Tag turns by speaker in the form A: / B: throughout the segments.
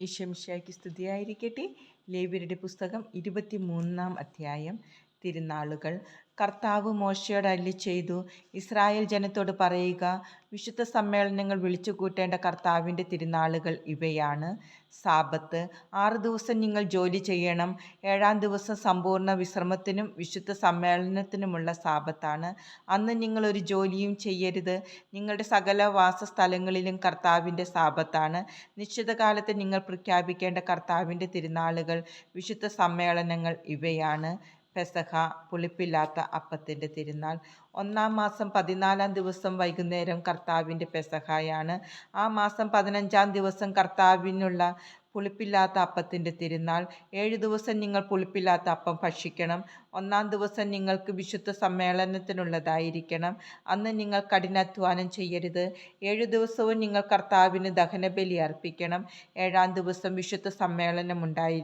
A: ഈശംഷയ്ക്ക് സ്തുതിയായിരിക്കട്ടെ. ലേവ്യരുടെ പുസ്തകം ഇരുപത്തി മൂന്നാം അധ്യായം തിരുനാളുകൾ. കർത്താവ് മോശയോട് അല്ലി ചെയ്തു ഇസ്രായേൽ ജനത്തോട് പറയുക വിശുദ്ധ സമ്മേളനങ്ങൾ വിളിച്ചു കൂട്ടേണ്ട കർത്താവിന്റെ തിരുനാളുകൾ ഇവയാണ്. സാപത്ത് ആറ് ദിവസം നിങ്ങൾ ജോലി ചെയ്യണം. ഏഴാം ദിവസം സമ്പൂർണ വിശ്രമത്തിനും വിശുദ്ധ സമ്മേളനത്തിനുമുള്ള സാപത്താണ് അന്ന് നിങ്ങൾ ഒരു ജോലിയും ചെയ്യരുത്. നിങ്ങളുടെ സകല വാസസ്ഥലങ്ങളിലും കർത്താവിന്റെ സാപത്താണ് നിശ്ചിത കാലത്ത് നിങ്ങൾ പ്രഖ്യാപിക്കേണ്ട കർത്താവിന്റെ തിരുനാളുകൾ വിശുദ്ധ സമ്മേളനങ്ങൾ ഇവയാണ്. പെസഹ പുളിപ്പില്ലാത്ത അപ്പത്തിന്റെ തിരുനാൾ. ഒന്നാം മാസം പതിനാലാം ദിവസം വൈകുന്നേരം കർത്താവിന്റെ പെസഹായാണ്. ആ മാസം പതിനഞ്ചാം ദിവസം കർത്താവിനുള്ള പുളിപ്പില്ലാത്ത അപ്പത്തിന്റെ തിരുനാൾ. ഏഴ് ദിവസം നിങ്ങൾ പുളിപ്പില്ലാത്ത അപ്പം ഭക്ഷിക്കണം. ഒന്നാം ദിവസം നിങ്ങൾക്ക് വിശുദ്ധ സമ്മേളനത്തിനുള്ളതായിരിക്കണം. അന്ന് നിങ്ങൾ കഠിനാധ്വാനം ചെയ്യരുത്. ഏഴു ദിവസവും നിങ്ങൾ കർത്താവിന് ദഹനബലി അർപ്പിക്കണം. ഏഴാം ദിവസം വിശുദ്ധ സമ്മേളനം ഉണ്ടായി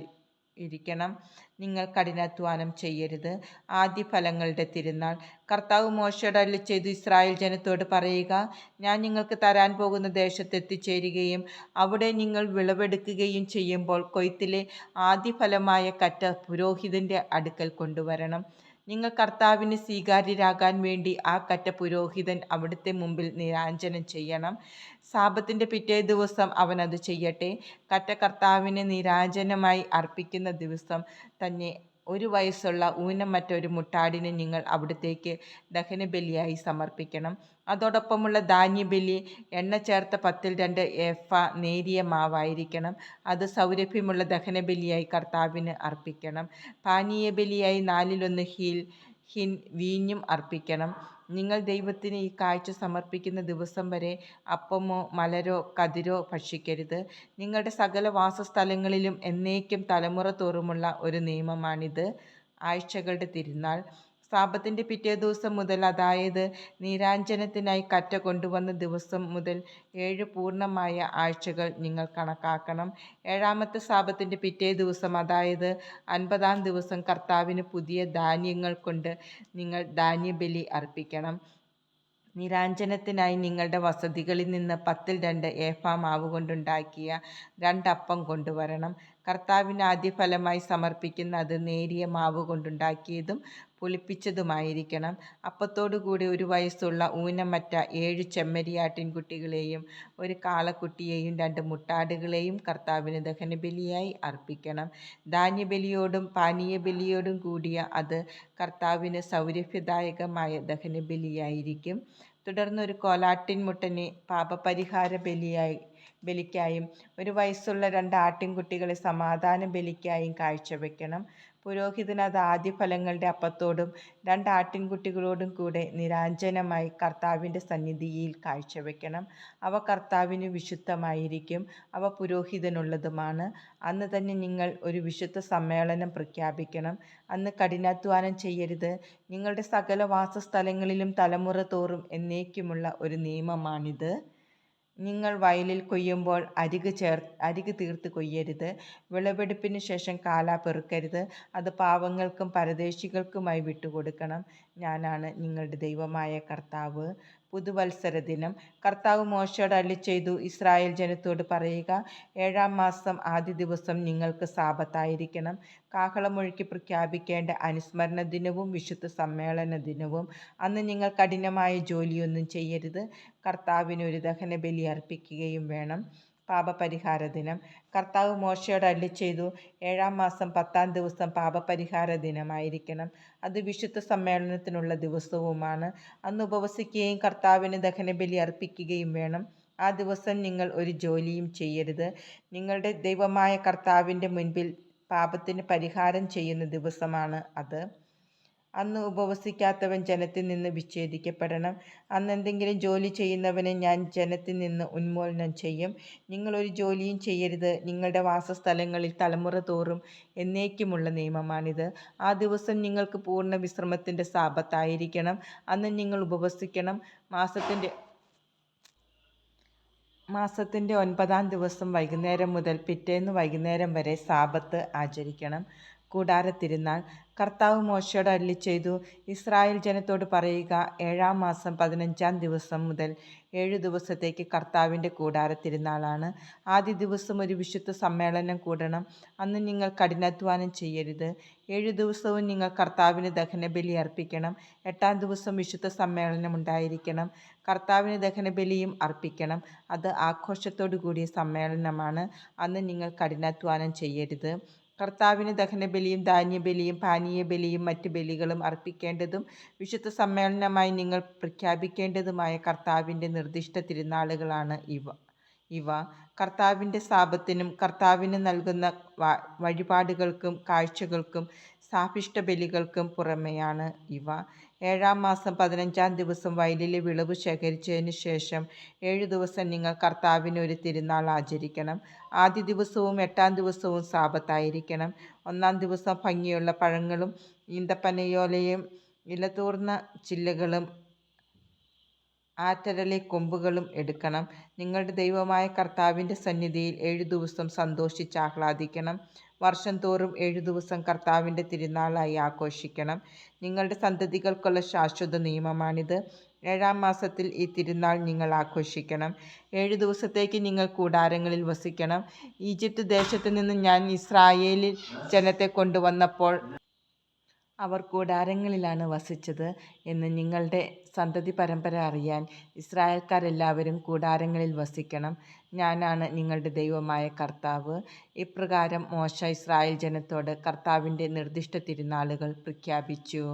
A: ഇരിക്കണം. നിങ്ങൾ കഠിനാധ്വാനം ചെയ്യരുത്. ആദ്യ ഫലങ്ങളുടെ തിരുനാൾ. കർത്താവ് മോശയുടെ അല്ലി ചെയ്തു ഇസ്രായേൽ ജനത്തോട് പറയുക ഞാൻ നിങ്ങൾക്ക് തരാൻ പോകുന്ന ദേശത്ത് എത്തിച്ചേരുകയും അവിടെ നിങ്ങൾ വിളവെടുക്കുകയും ചെയ്യുമ്പോൾ കൊയ്ത്തിലെ ആദ്യ ഫലമായ കറ്റ പുരോഹിതന്റെ അടുക്കൽ കൊണ്ടുവരണം. നിങ്ങൾ കർത്താവിന് സ്വീകാര്യരാകാൻ വേണ്ടി ആ കറ്റ പുരോഹിതൻ അവിടുത്തെ മുമ്പിൽ നിരാഞ്ജനം ചെയ്യണം. സാപത്തിന്റെ പിറ്റേ ദിവസം അവൻ അത് ചെയ്യട്ടെ. കറ്റ കർത്താവിന് നിരാഞ്ജനമായി അർപ്പിക്കുന്ന ദിവസം തന്നെ ഒരു വയസ്സുള്ള ഊനം മറ്റൊരു മുട്ടാടിനെ നിങ്ങൾ അവിടത്തേക്ക് ദഹനബലിയായി സമർപ്പിക്കണം. അതോടൊപ്പമുള്ള ധാന്യബലി എണ്ണ ചേർത്ത പത്തിൽ രണ്ട് എഫ നേരിയ മാവായിരിക്കണം. അത് സൗരഭ്യമുള്ള ദഹനബലിയായി കർത്താവിന് അർപ്പിക്കണം. പാനീയബലിയായി നാലിലൊന്ന് ഹീൽ ഹിൻ വീഞ്ഞും അർപ്പിക്കണം. നിങ്ങൾ ദൈവത്തിന് ഈ കാഴ്ച സമർപ്പിക്കുന്ന ദിവസം വരെ അപ്പമോ മലരോ കതിരോ ഭക്ഷിക്കരുത്. നിങ്ങളുടെ സകല വാസസ്ഥലങ്ങളിലും എന്നേക്കും തലമുറ തോറുമുള്ള ഒരു നിയമമാണിത്. ആഴ്ചകളുടെ തിരുനാൾ. സാപത്തിന്റെ പിറ്റേ ദിവസം മുതൽ അതായത് നീരാഞ്ജനത്തിനായി കറ്റ കൊണ്ടുവന്ന ദിവസം മുതൽ ഏഴ് പൂർണമായ ആഴ്ചകൾ നിങ്ങൾ കണക്കാക്കണം. ഏഴാമത്തെ സാപത്തിന്റെ പിറ്റേ ദിവസം അതായത് അൻപതാം ദിവസം കർത്താവിന് പുതിയ ധാന്യങ്ങൾ കൊണ്ട് നിങ്ങൾ ധാന്യബലി അർപ്പിക്കണം. നിരാഞ്ജനത്തിനായി നിങ്ങളുടെ വസതികളിൽ നിന്ന് പത്തിൽ രണ്ട് ഏഫാ മാവ് കൊണ്ടുണ്ടാക്കിയ രണ്ടപ്പം കൊണ്ടുവരണം. കർത്താവിന് ആദ്യഫലമായി സമർപ്പിക്കുന്ന അത് നേരിയ മാവ് കൊണ്ടുണ്ടാക്കിയതും പുളിപ്പിച്ചതുമായിരിക്കണം. അപ്പത്തോടുകൂടി ഒരു വയസ്സുള്ള ഊനമറ്റ ഏഴ് ചെമ്മരിയാട്ടിൻകുട്ടികളെയും ഒരു കാളക്കുട്ടിയെയും രണ്ട് മുട്ടാടുകളെയും കർത്താവിന് ദഹനബലിയായി അർപ്പിക്കണം. ധാന്യബലിയോടും പാനീയബലിയോടും കൂടിയ അത് കർത്താവിന് സൗരഭ്യദായകമായ ദഹനബലിയായിരിക്കും. തുടർന്ന് ഒരു കോലാട്ടിൻമുട്ടനെ പാപപരിഹാര ബലിയായി ബലിക്കായും ഒരു വയസ്സുള്ള രണ്ട് ആട്ടിൻകുട്ടികളെ സമാധാന ബലിക്കായും കാഴ്ചവെക്കണം. പുരോഹിതൻ അത് ആദ്യ ഫലങ്ങളുടെ അപ്പത്തോടും രണ്ട് ആട്ടിൻകുട്ടികളോടും കൂടെ നിരാഞ്ജനമായി കർത്താവിന്റെ സന്നിധിയിൽ കാഴ്ചവെക്കണം. അവ കർത്താവിന് വിശുദ്ധമായിരിക്കും. അവ പുരോഹിതനുള്ളതുമാണ്. അന്ന് തന്നെ നിങ്ങൾ ഒരു വിശുദ്ധ സമ്മേളനം പ്രഖ്യാപിക്കണം. അന്ന് കഠിനാധ്വാനം ചെയ്യരുത്. നിങ്ങളുടെ സകല വാസസ്ഥലങ്ങളിലും തലമുറ തോറും എന്നേക്കുമുള്ള ഒരു നിയമമാണിത്. നിങ്ങൾ വയലിൽ കൊയ്യുമ്പോൾ അരിക് ചേർ അരിക് തീർത്ത് കൊയ്യരുത്. വിളവെടുപ്പിന് ശേഷം കാല പെറുക്കരുത്. അത് പാവങ്ങൾക്കും പരദേശികൾക്കുമായി വിട്ടുകൊടുക്കണം. ഞാനാണ് നിങ്ങളുടെ ദൈവമായ കർത്താവ്. പുതുവത്സര ദിനം കർത്താവ് മോശയോട് അള്ളി ചെയ്തു ഇസ്രായേൽ ജനത്തോട് പറയുക ഏഴാം മാസം ആദ്യ ദിവസം നിങ്ങൾക്ക് സാപത്തായിരിക്കണം കാഹളമൊഴുക്കി പ്രഖ്യാപിക്കേണ്ട അനുസ്മരണ ദിനവും വിശുദ്ധ സമ്മേളന ദിനവും. അന്ന് നിങ്ങൾ കഠിനമായ ജോലിയൊന്നും ചെയ്യരുത്. കർത്താവിന് ഒരു ദഹന ബലി അർപ്പിക്കുകയും വേണം. പാപപരിഹാര ദിനം കർത്താവ് മോശയോട് അല്ലി ചെയ്തു ഏഴാം മാസം പത്താം ദിവസം പാപപരിഹാര ദിനമായിരിക്കണം അത് വിശുദ്ധ സമ്മേളനത്തിനുള്ള ദിവസവുമാണ്. അന്ന് ഉപവസിക്കുകയും കർത്താവിന് ദഹനബലി അർപ്പിക്കുകയും വേണം. ആ ദിവസം നിങ്ങൾ ഒരു ജോലിയും ചെയ്യരുത്. നിങ്ങളുടെ ദൈവമായ കർത്താവിന്റെ മുൻപിൽ പാപത്തിന് പരിഹാരം ചെയ്യുന്ന ദിവസമാണ് അത്. അന്ന് ഉപവസിക്കാത്തവൻ ജനത്തിൽ നിന്ന് വിച്ഛേദിക്കപ്പെടണം. അന്ന് എന്തെങ്കിലും ജോലി ചെയ്യുന്നവനെ ഞാൻ ജനത്തിൽ നിന്ന് ഉന്മൂലനം ചെയ്യും. നിങ്ങൾ ഒരു ജോലിയും ചെയ്യരുത്. നിങ്ങളുടെ വാസസ്ഥലങ്ങളിൽ തലമുറ തോറും എന്നേക്കുമുള്ള നിയമമാണിത്. ആ ദിവസം നിങ്ങൾക്ക് പൂർണ വിശ്രമത്തിന്റെ സാപത്തായിരിക്കണം. അന്ന് നിങ്ങൾ ഉപവസിക്കണം. മാസത്തിന്റെ മാസത്തിന്റെ ഒൻപതാം ദിവസം വൈകുന്നേരം മുതൽ പിറ്റേന്ന് വൈകുന്നേരം വരെ സാപത്ത് ആചരിക്കണം. കൂടാര തിരുനാൾ കർത്താവ് മോശയോട് ചെയ്തു. ഇസ്രായേൽ ജനത്തോട് പറയുക ഏഴാം മാസം പതിനഞ്ചാം ദിവസം മുതൽ ഏഴ് ദിവസത്തേക്ക് കർത്താവിന്റെ കൂടാരത്തിരുന്നാളാണ് ആദ്യ ദിവസം ഒരു വിശുദ്ധ സമ്മേളനം കൂടണം. അന്ന് നിങ്ങൾ കഠിനാധ്വാനം ചെയ്യരുത്. ഏഴ് ദിവസവും നിങ്ങൾ കർത്താവിന് ദഹനബലി അർപ്പിക്കണം. എട്ടാം ദിവസം വിശുദ്ധ സമ്മേളനം ഉണ്ടായിരിക്കണം. കർത്താവിന് ദഹനബലിയും അർപ്പിക്കണം. അത് ആഘോഷത്തോടു കൂടിയ സമ്മേളനമാണ്. അന്ന് നിങ്ങൾ കഠിനാധ്വാനം ചെയ്യരുത്. കർത്താവിന് ദഹനബലിയും ധാന്യബലിയും പാനീയബലിയും മറ്റ് ബലികളും അർപ്പിക്കേണ്ടതും വിശുദ്ധ സമ്മേളനമായി നിങ്ങൾ പ്രഖ്യാപിക്കേണ്ടതുമായ കർത്താവിന്റെ നിർദ്ദിഷ്ട തിരുനാളുകളാണ് ഇവ. ഇവ കർത്താവിന്റെ സാപത്തിനും കർത്താവിന് നൽകുന്ന വഴിപാടുകൾക്കും കാഴ്ചകൾക്കും സാഭിഷ്ട ബലികൾക്കും പുറമെയാണ് ഇവ. ഏഴാം മാസം പതിനഞ്ചാം ദിവസം വയലിലെ വിളവ് ശേഖരിച്ചതിന് ശേഷം ഏഴു ദിവസം നിങ്ങൾ കർത്താവിന് ഒരു തിരുനാൾ ആചരിക്കണം. ആദ്യ ദിവസവും എട്ടാം ദിവസവും സാപത്തായിരിക്കണം ഒന്നാം ദിവസം ഭംഗിയുള്ള പഴങ്ങളും ഈന്തപ്പനയോലയും ഇലതൂർന്ന ചില്ലകളും ആറ്റരളി കൊമ്പുകളും എടുക്കണം. നിങ്ങളുടെ ദൈവമായ കർത്താവിന്റെ സന്നിധിയിൽ ഏഴു ദിവസം സന്തോഷിച്ച് ആഹ്ലാദിക്കണം. വർഷം തോറും ഏഴു ദിവസം കർത്താവിന്റെ തിരുനാളായി ആഘോഷിക്കണം. നിങ്ങളുടെ സന്തതികൾക്കുള്ള ശാശ്വത നിയമമാണിത്. ഏഴാം മാസത്തിൽ ഈ തിരുനാൾ നിങ്ങൾ ആഘോഷിക്കണം. ഏഴ് ദിവസത്തേക്ക് നിങ്ങൾ കൂടാരങ്ങളിൽ വസിക്കണം. ഈജിപ്ത് ദേശത്ത് നിന്ന് ഞാൻ ഇസ്രായേലിൽ ജനത്തെ കൊണ്ടുവന്നപ്പോൾ അവർ കൂടാരങ്ങളിലാണ് വസിച്ചത് എന്ന് നിങ്ങളുടെ സന്തതി പരമ്പര അറിയാൻ ഇസ്രായേൽക്കാരെല്ലാവരും കൂടാരങ്ങളിൽ വസിക്കണം. ഞാനാണ് നിങ്ങളുടെ ദൈവമായ കർത്താവ്. ഇപ്രകാരം മോശ ഇസ്രായേൽ ജനത്തോട് കർത്താവിന്റെ നിർദ്ദിഷ്ട തിരുനാളുകൾ പ്രഖ്യാപിച്ചു.